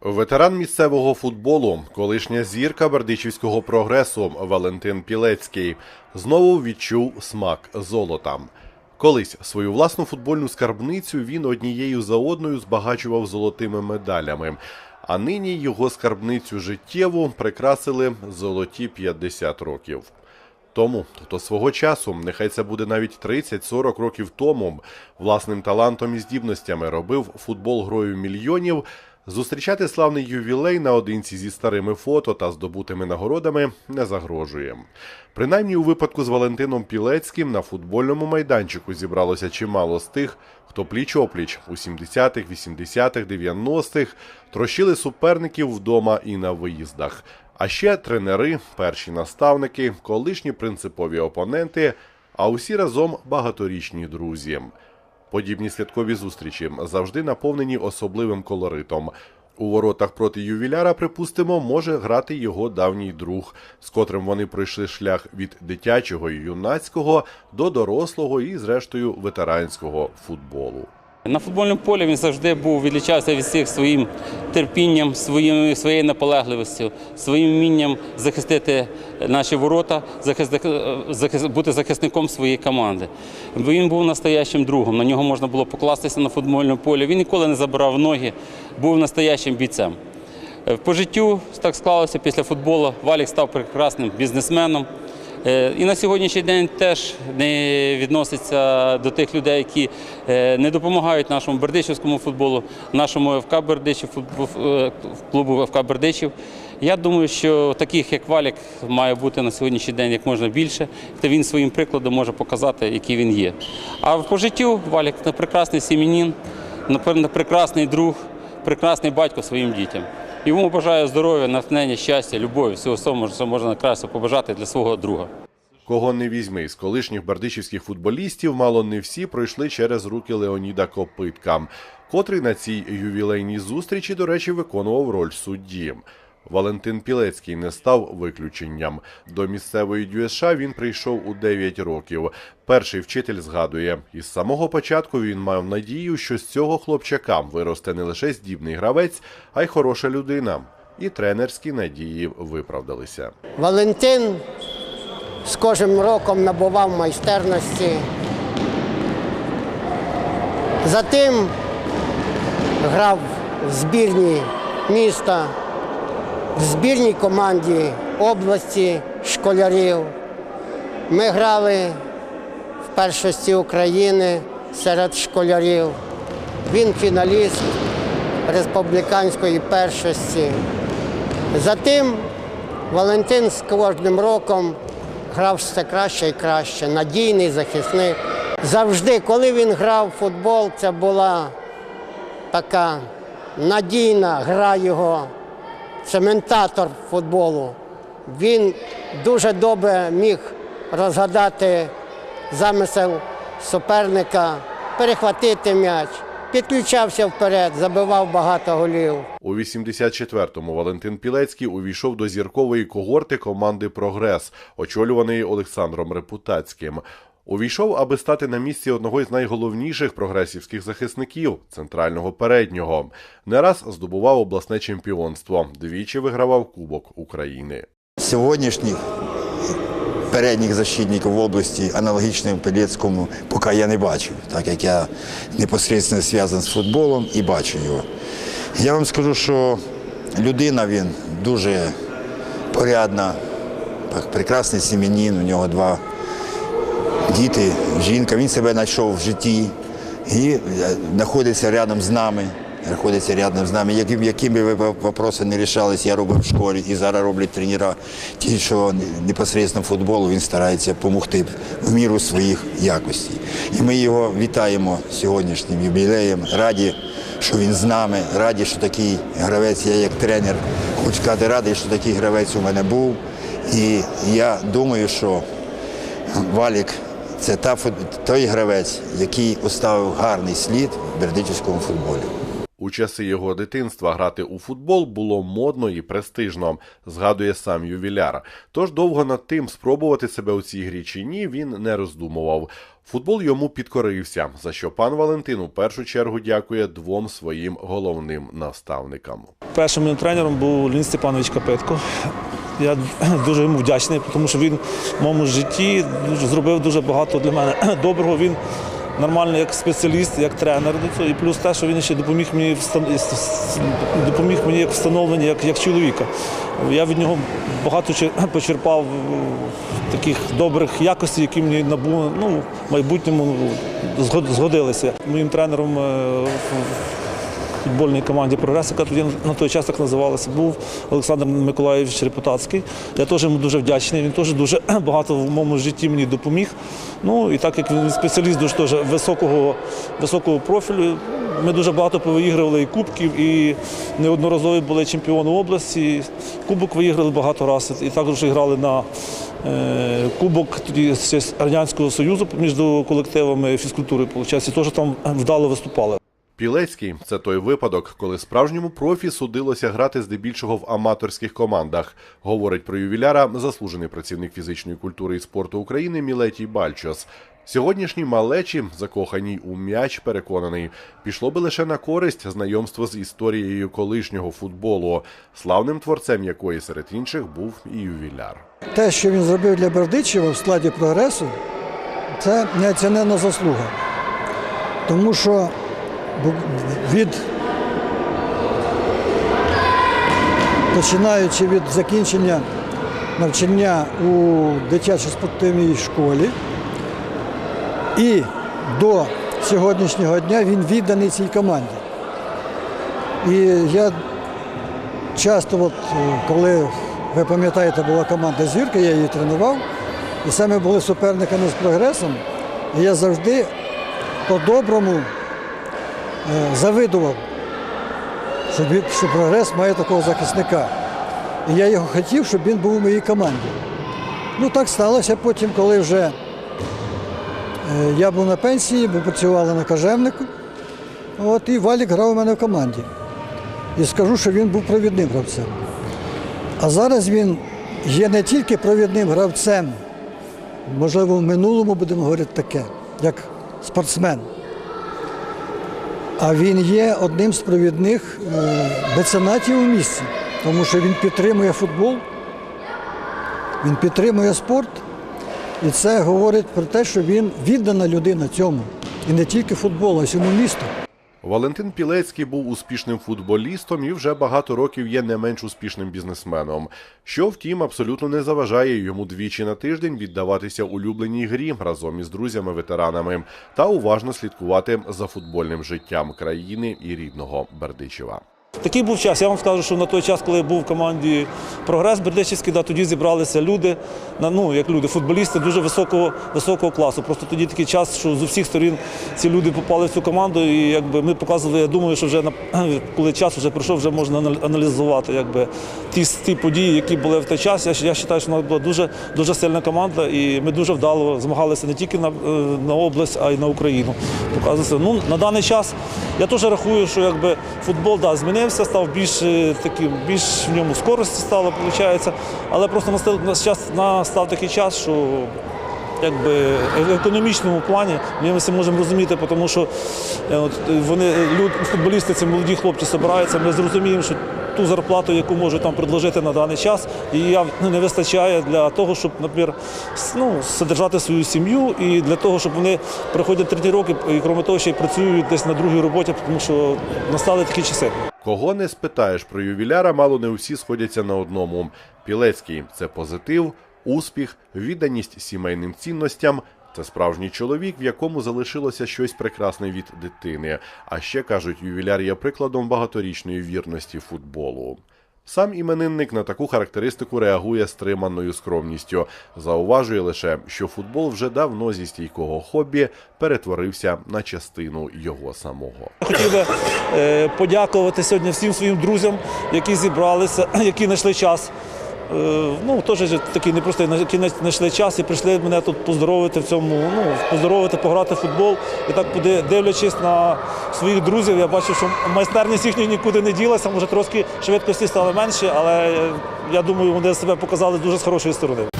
Ветеран місцевого футболу, колишня зірка бердичівського прогресу Валентин Пілецький знову відчув смак золота. Колись свою власну футбольну скарбницю він однією за одною збагачував золотими медалями. А нині його скарбницю життєву прикрасили золоті 50 років. Тому, хто свого часу, нехай це буде навіть 30-40 років тому, власним талантом і здібностями робив футбол грою мільйонів, зустрічати славний ювілей наодинці зі старими фото та здобутими нагородами не загрожує. Принаймні у випадку з Валентином Пілецьким на футбольному майданчику зібралося чимало з тих, хто пліч-опліч у 70-х, 80-х, 90-х трощили суперників вдома і на виїздах. А ще тренери, перші наставники, колишні принципові опоненти, а усі разом багаторічні друзі. Подібні святкові зустрічі завжди наповнені особливим колоритом. У воротах проти ювіляра, припустимо, може грати його давній друг, з котрим вони пройшли шлях від дитячого і юнацького до дорослого і, зрештою, ветеранського футболу. На футбольному полі він завжди був відлічався від всіх своїм терпінням, своїм, своєю наполегливістю, своїм вмінням захистити наші ворота, захисти- захис- бути захисником своєї команди. Він був настоящим другом. На нього можна було покластися на футбольному полі. Він ніколи не забирав ноги, був настоящим бійцем. Е, По життю так склалося після футболу. Валік став прекрасним бізнесменом. Е, І на сьогоднішній день теж не відноситься до тих людей, які е, не допомагають нашому бердичівському футболу, нашому ФК Бердичів, е, клубу ФК Бердичів. Я думаю, що таких як Валік має бути на сьогоднішній день як можна більше, та він своїм прикладом може показати, який він є. А по життю Валік – прекрасний сім'янин, прекрасний друг, прекрасний батько своїм дітям. Йому бажаю здоров'я, натхнення, щастя, любові, всього самого, що можна краще побажати для свого друга. Кого не візьми з колишніх бердичівських футболістів, мало не всі пройшли через руки Леоніда Копитка, котрий на цій ювілейній зустрічі, до речі, виконував роль судді. Валентин Пілецький не став виключенням. До місцевої ДЮСШ він прийшов у 9 років. Перший вчитель згадує, із самого початку він мав надію, що з цього хлопчака виросте не лише здібний гравець, а й хороша людина. І тренерські надії виправдалися. Валентин з кожним роком набував майстерності. Затим грав в збірні міста, в збірній команді області школярів. Ми грали в першості України серед школярів. Він фіналіст республіканської першості. Затим Валентин з кожним роком грав все краще і краще, надійний захисник. Завжди, коли він грав в футбол, це була така надійна гра його, цементатор футболу. Він дуже добре міг розгадати замисел суперника, перехватити м'яч, підключався вперед, забивав багато голів. У 84-му Валентин Пілецький увійшов до зіркової когорти команди Прогрес, очолюваної Олександром Репутацьким. Увійшов, аби стати на місці одного із найголовніших прогресівських захисників центрального переднього. Не раз здобував обласне чемпіонство, двічі вигравав Кубок України. Сьогоднішніх передніх защитників в області аналогічним Пелецькому поки я не бачив, так як я непосередньо зв'язаний з футболом і бачу його. Я вам скажу, що людина він дуже порядна, прекрасний сім'янин, у нього два діти, жінка. Він себе знайшов в житті і е, знаходиться рядом з нами. Знаходиться рядом з нами. Яким би ви вопроси не рішались, я робив в школі і зараз роблять тренера. Ті, що непосередньо футболу, він старається допомогти в міру своїх якостей. І ми його вітаємо сьогоднішнім юбілеєм. Раді, що він з нами, раді, що такий гравець, я як тренер, хочу сказати, радий, що такий гравець у мене був. І я думаю, що Валік це та, фут- той гравець, який оставив гарний слід в бердичівському футболі. У часи його дитинства грати у футбол було модно і престижно, згадує сам ювіляр. Тож довго над тим, спробувати себе у цій грі чи ні, він не роздумував. Футбол йому підкорився, за що пан Валентин у першу чергу дякує двом своїм головним наставникам. Першим моїм тренером був Леонід Степанович Капитко. Я дуже йому вдячний, тому що він в моєму житті зробив дуже багато для мене доброго. Він нормальний як спеціаліст, як тренер. І плюс те, що він ще допоміг мені допоміг мені як встановлення, як, як чоловіка. Я від нього багато почерпав е, таких добрих якостей, які мені набу, ну, в майбутньому згодилися. Моїм тренером е, футбольній команді Прогрес, яка тоді на той час так називалася, був Олександр Миколаївич Репутацький. Я теж йому дуже вдячний. Він теж дуже багато в моєму житті мені допоміг. Ну і так як він спеціаліст дуже теж високого, високого профілю, ми дуже багато повиігрували і кубків, і неодноразові були чемпіони області. Кубок виіграли багато разів. І також грали на е, кубок тоді з Радянського Союзу між колективами фізкультури, виходить, теж там вдало виступали. Пілецький це той випадок, коли справжньому профі судилося грати здебільшого в аматорських командах, говорить про ювіляра заслужений працівник фізичної культури і спорту України Мілетій Бальчос. Сьогоднішній малечі, закоханій у м'яч, переконаний, пішло би лише на користь знайомство з історією колишнього футболу, славним творцем якої серед інших був і ювіляр. те, що він зробив для Бердичева в складі прогресу, це неоціненна заслуга. Тому що від починаючи від закінчення навчання у дитячо спортивній школі і до сьогоднішнього дня він відданий цій команді. І я часто, от, е, коли ви пам'ятаєте, була команда Зірка, я її тренував, і саме були суперниками з прогресом. І я завжди по-доброму завидував, що, що прогрес має такого захисника. І я його хотів, щоб він був у моїй команді. Ну так сталося потім, коли вже е, я був на пенсії, ми працювали на кожевнику. От, і Валік грав у мене в команді. І скажу, що він був провідним гравцем. А зараз він є не тільки провідним гравцем, можливо, в минулому будемо говорити таке, як спортсмен. А він є одним з провідних е, меценатів у місті, тому що він підтримує футбол, він підтримує спорт. І це говорить про те, що він віддана людина цьому. І не тільки футболу, а всьому місту. Валентин Пілецький був успішним футболістом і вже багато років є не менш успішним бізнесменом, що, втім, абсолютно не заважає йому двічі на тиждень віддаватися улюбленій грі разом із друзями-ветеранами та уважно слідкувати за футбольним життям країни і рідного Бердичева. Такий був час. Я вам скажу, що на той час, коли я був в команді Прогрес Бердичівський, да, тоді зібралися люди, ну як люди, футболісти дуже високого, високого класу. Просто тоді такий час, що з усіх сторін ці люди попали в цю команду, і якби ми показували, я думаю, що вже коли час вже пройшов, вже можна аналізувати якби ті, ті події, які були в той час. Я, я вважаю, що вона була дуже, дуже сильна команда, і ми дуже вдало змагалися не тільки на, е, на область, а й на Україну. Ну, на даний час я теж рахую, що якби футбол да, змінився, став більш е, таким, більш в ньому скорості стало, виходить. Але просто настав, настав, такий час, що якби в економічному плані ми це можемо розуміти, тому що е, от, е, вони люд, футболісти, ці молоді хлопці збираються. Ми зрозуміємо, що ту зарплату, яку можуть там предложити на даний час, її ну, не вистачає для того, щоб, наприклад, ну, содержати свою сім'ю і для того, щоб вони приходять треті роки і крім того, ще й працюють десь на другій роботі, тому що настали такі часи. Кого не спитаєш про ювіляра, мало не всі сходяться на одному. Пілецький це позитив, успіх, відданість сімейним цінностям. Це справжній чоловік, в якому залишилося щось прекрасне від дитини. А ще кажуть, ювіляр є прикладом багаторічної вірності футболу. Сам іменинник на таку характеристику реагує стриманою скромністю. Зауважує лише, що футбол вже давно зі стійкого хобі перетворився на частину його самого. Хотів би е, подякувати сьогодні всім своїм друзям, які зібралися, які знайшли час Ну, теж такий непростий кінець знайшли час і прийшли мене тут поздоровити в цьому, ну, поздоровити, пограти в футбол. І так дивлячись на своїх друзів, я бачив, що майстерність їхня нікуди не ділася, може трошки швидкості стало менше, але е, я думаю, вони себе показали дуже з хорошої сторони.